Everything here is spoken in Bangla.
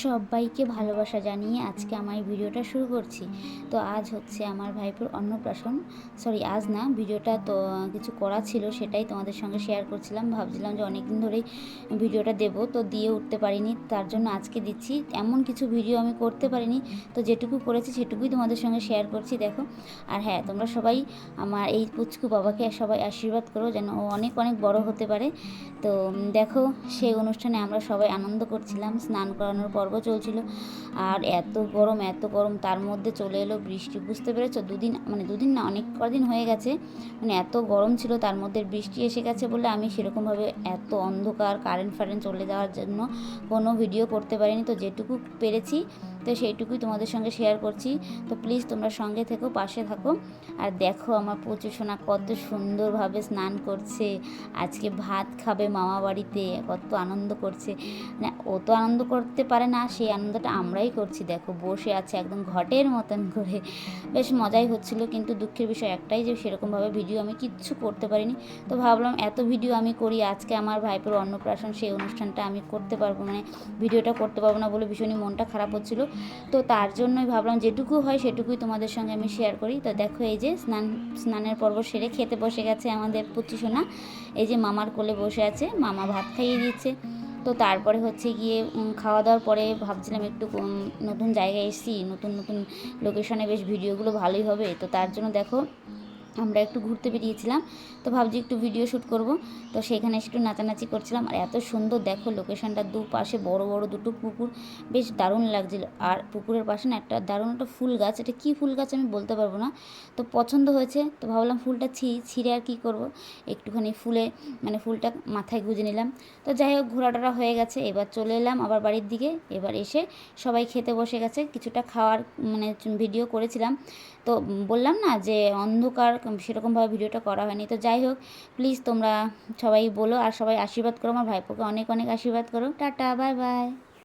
সবাইকে ভালোবাসা জানিয়ে আজকে আমার এই ভিডিওটা শুরু করছি। তো আজ হচ্ছে আমার ভাইপোর অন্নপ্রাশন সরি আজ না, ভিডিওটা তো কিছু করা ছিল সেটাই তোমাদের সঙ্গে শেয়ার করছিলাম। ভাবছিলাম যে অনেক দিন ধরেই ভিডিওটা দেব, তো দিয়ে উঠতে পারিনি, তার জন্য আজকে দিচ্ছি। এমন কিছু ভিডিও আমি করতে পারিনি, তো যেটুকু করেছি সেটুকুই তোমাদের সঙ্গে শেয়ার করছি, দেখো। আর হ্যাঁ তোমরা সবাই আমার এই পুচকু বাবাকে সবাই আশীর্বাদ করো, যেন ও অনেক অনেক বড় হতে পারে। তো দেখো, সেই অনুষ্ঠানে আমরা সবাই আনন্দ করছিলাম, স্নান করানোর পর্ব চলছিল। আর এত গরম এত গরম, তার মধ্যে চলে এলো বৃষ্টি। বুঝতে পেরেছ? দুদিন মানে দুদিন না, অনেক কদিন হয়ে গেছে। মানে এত গরম ছিল, তার মধ্যে বৃষ্টি এসে গেছে বলে আমি সেরকমভাবে এত অন্ধকার কারেন্ট ফারেন্ট চলে যাওয়ার জন্য কোনো ভিডিও করতে পারিনি। তো যেটুকু পেরেছি তো সেইটুকুই তোমাদের সঙ্গে শেয়ার করছি। তো প্লিজ তোমরা সঙ্গে থেকো, পাশে থাকো। আর দেখো আমার প্রচুর সোনা কত সুন্দরভাবে স্নান করছে। আজকে ভাত খাবে মামা বাড়িতে, কত আনন্দ করছে। মানে ও তো আনন্দ করতে পারে না, সেই আনন্দটা আমরাই করছি। দেখো বসে আছে একদম ঘটের মতন করে। বেশ মজাই হচ্ছিল, কিন্তু দুঃখের বিষয় একটাই যে সেরকমভাবে ভিডিও আমি কিচ্ছু করতে পারিনি। তো ভাবলাম এত ভিডিও আমি করি, আজকে আমার ভাইপোর অন্নপ্রাশন সেই অনুষ্ঠানটা আমি করতে পারব। মানে ভিডিওটা করতে পারব না বলে ভীষণই মনটা খারাপ হচ্ছিল। তো তার জন্যই ভাবলাম যেটুকু হয় সেটুকুই তোমাদের সঙ্গে আমি শেয়ার করি। তো দেখো এই যে স্নান, স্নানের পর্ব সেরে খেতে বসে গেছে আমাদের পুচি সোনা। এই যে মামার কোলে বসে আছে, মামা ভাত খাইয়ে দিচ্ছে তো তারপরে হচ্ছে গিয়ে খাওয়া দাওয়ার পরে ভাবছিলাম একটু নতুন জায়গায় এসেছি, নতুন নতুন লোকেশনে বেশ ভিডিওগুলো ভালোই হবে। তো তার জন্য দেখো আমরা একটু ঘুরতে বেরিয়েছিলাম, তো ভাবছি একটু ভিডিও শ্যুট করব। তো সেখানে একটু নাচানাচি করছিলাম, আর এত সুন্দর দেখো লোকেশনটা দুপাশে বড় বড় দুটো পুকুর, বেশ দারুণ লাগছিল। আর পুকুরের পাশে না একটা দারুণ একটা ফুল গাছ, এটা কী ফুল গাছ আমি বলতে পারব না, তো পছন্দ হয়েছে, তো ভাবলাম ফুলটা ছি, ছিঁড়ে আর কী করব। একটুখানি ফুলে মানে ফুলটা মাথায় গুঁজে নিলাম। তো যাই হোক, ঘোরাটোরা হয়ে গেছে, এবার চলে এলাম আবার বাড়ির দিকে, এবার এসে সবাই খেতে বসে গেছে, কিছুটা খাওয়ার মানে ভিডিও করেছিলাম। তো বললাম না যে অন্ধকার সেরকমভাবে ভিডিওটা করা হয়নি। তো যাই হোক প্লিজ তোমরা সবাই বলো আর সবাই আশীর্বাদ করো। আমার ভাইপোকে অনেক অনেক আশীর্বাদ করো। Tata bye bye